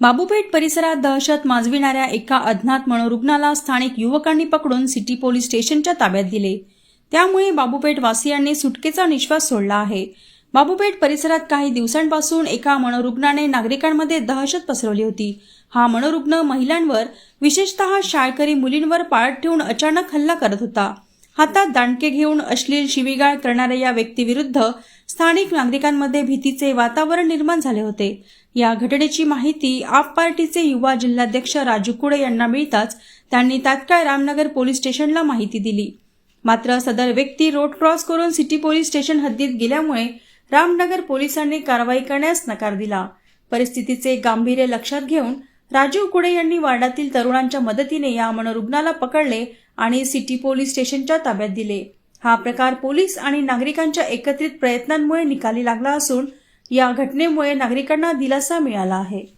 बाबूपेठ परिसरात दहशत माजविणाऱ्या एका अज्ञात मनोरुग्णाला स्थानिक युवकांनी पकडून सिटी पोलीस स्टेशनच्या ताब्यात दिले. त्यामुळे बाबूपेठ वासियांनी सुटकेचा निश्वास सोडला आहे. बाबूपेठ परिसरात काही दिवसांपासून एका मनोरुग्णाने नागरिकांमध्ये दहशत पसरवली होती. हा मनोरुग्ण महिलांवर विशेषतः शाळकरी मुलींवर पाळत ठेवून अचानक हल्ला करत होता. हातात दांडके घेऊन अश्लील शिवीगाळ करणाऱ्या या व्यक्तीविरुद्ध स्थानिक नागरिकांमध्ये भीतीचे वातावरण निर्माण झाले होते. या घटनेची माहिती आप पार्टीचे युवा जिल्हाध्यक्ष राजू कुडे यांना मिळताच त्यांनी तात्काळ रामनगर पोलीस स्टेशनला माहिती दिली. मात्र सदर व्यक्ती रोड क्रॉस करून सिटी पोलीस स्टेशन हद्दीत गेल्यामुळे रामनगर पोलिसांनी कारवाई करण्यास नकार दिला. परिस्थितीचे गांभीर्य लक्षात घेऊन राजीव कुडे यांनी वार्डातील तरुणांच्या मदतीने या मनोरुग्णाला पकडले आणि सिटी पोलीस स्टेशनच्या ताब्यात दिले. हा प्रकार पोलीस आणि नागरिकांच्या एकत्रित प्रयत्नांमुळे निकाली लागला असून या घटनेमुळे नागरिकांना दिलासा मिळाला आहे.